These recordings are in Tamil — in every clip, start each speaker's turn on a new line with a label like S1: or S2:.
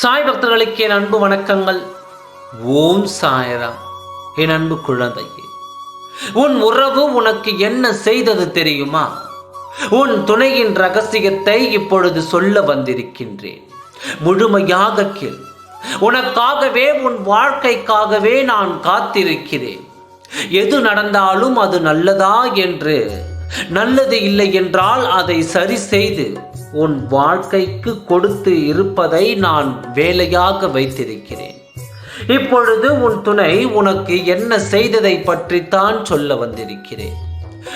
S1: சாய் பக்தர்களுக்கு என் அன்பு வணக்கங்கள். ஓம் சாயராம். என் அன்பு குழந்தையே உன் உறவு உனக்கு என்ன செய்தது தெரியுமா? உன் துணையின் ரகசியத்தை இப்பொழுது சொல்ல வந்திருக்கின்றேன். முழுமையாக கேள். உனக்காகவே உன் வாழ்க்கைக்காகவே நான் காத்திருக்கிறேன். எது நடந்தாலும் அது நல்லதா என்று? நல்லது இல்லை என்றால் அதை சரி செய்து உன் வாழ்க்கைக்கு கொடுத்து இருப்பதை நான் வேலையாக வைத்திருக்கிறேன். இப்பொழுது உன் துணை உனக்கு என்ன செய்ததை பற்றித்தான் சொல்ல வந்திருக்கிறேன்.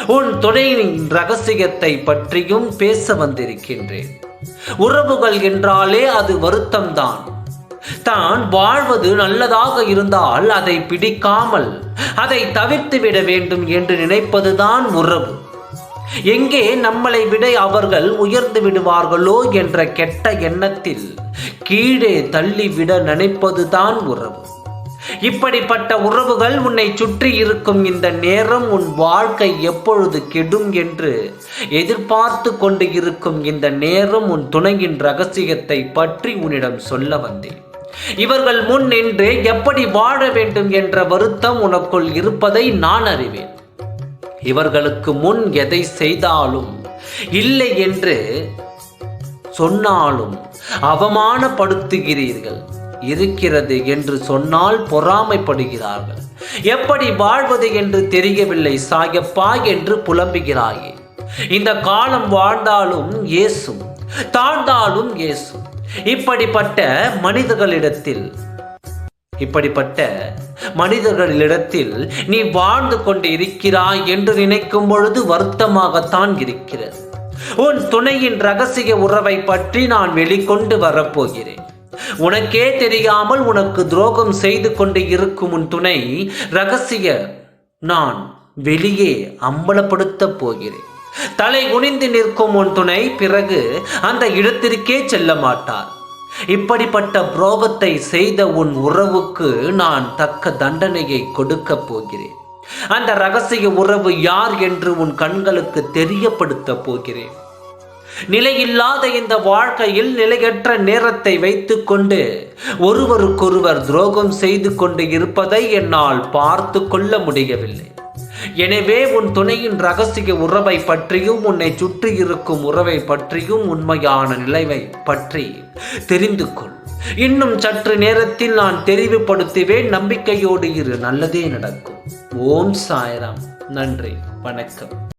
S1: உன் துணையின் ரகசியத்தை பற்றியும் பேச வந்திருக்கின்றேன். உறவுகள் என்றாலே அது வருத்தம்தான். தான் வாழ்வது நல்லதாக இருந்தால் அதை பிடிக்காமல் அதை தவிர்த்து விட வேண்டும் என்று நினைப்பதுதான் உறவு. எங்கே நம்மளை விட அவர்கள் உயர்ந்து விடுவார்களோ என்ற கெட்ட எண்ணத்தில் கீழே தள்ளிவிட நினைப்பதுதான் உறவு. இப்படிப்பட்ட உறவுகள் உன்னை சுற்றி இருக்கும் இந்த நேரம் உன் வாழ்க்கை எப்பொழுது கெடும் என்று எதிர்பார்த்து கொண்டு இருக்கும் இந்த நேரம் உன் துணையின் ரகசியத்தை பற்றி உன்னிடம் சொல்ல வந்தேன். இவர்கள் முன் நின்று எப்படி வாழ வேண்டும் என்ற வருத்தம் உனக்குள் இருப்பதை நான் அறிவேன். இவர்களுக்கு முன் எதை செய்தாலும் இல்லை என்று சொன்னாலும் அவமானப்படுத்துகிறீர்கள். இருக்கிறது என்று சொன்னால் பொறாமைப்படுகிறார்கள். எப்படி வாழ்வது என்று தெரியவில்லை சாயப்பா என்று புலம்புகிறாயே. இந்த காலம் வாழ்ந்தாலும் ஏசும் தாழ்ந்தாலும் ஏசும் இப்படிப்பட்ட மனிதர்களிடத்தில் இப்படிப்பட்ட மனிதர்களிடத்தில் நீ வாழ்ந்து கொண்டு இருக்கிறாய் என்று நினைக்கும் பொழுது வருத்தமாகத்தான் இருக்கிறது. உன் துணையின் ரகசிய உறவை பற்றி நான் வெளிக்கொண்டு வரப்போகிறேன். உனக்கே தெரியாமல் உனக்கு துரோகம் செய்து கொண்டு இருக்கும் உன் துணை ரகசிய நான் வெளியே அம்பலப்படுத்தப் போகிறேன். தலை குனிந்து நிற்கும் உன் துணை பிறகு அந்த இடத்திற்கே செல்ல மாட்டார். இப்படிப்பட்ட புரோகத்தை செய்த உன் உறவுக்கு நான் தக்க தண்டனையை கொடுக்கப் போகிறேன். அந்த ரகசிய உறவு யார் என்று உன் கண்களுக்கு தெரியப்படுத்த போகிறேன். நிலையில்லாத இந்த வாழ்க்கையில் நிலையற்ற நேரத்தை வைத்துக்கொண்டு ஒருவருக்கொருவர் துரோகம் செய்து கொண்டு இருப்பதை என்னால் பார்த்து கொள்ள முடியவில்லை. எனவே உன் துணையின் ரகசிய உறவை பற்றியும் உன்னை சுற்றி இருக்கும் உறவை பற்றியும் உண்மையான நிலைவை பற்றி தெரிந்து கொள். இன்னும் சற்று நேரத்தில் நான் தெரிவுபடுத்துவேன். நம்பிக்கையோடு இரு. நல்லதே நடக்கும். ஓம் சாய்ராம். நன்றி. வணக்கம்.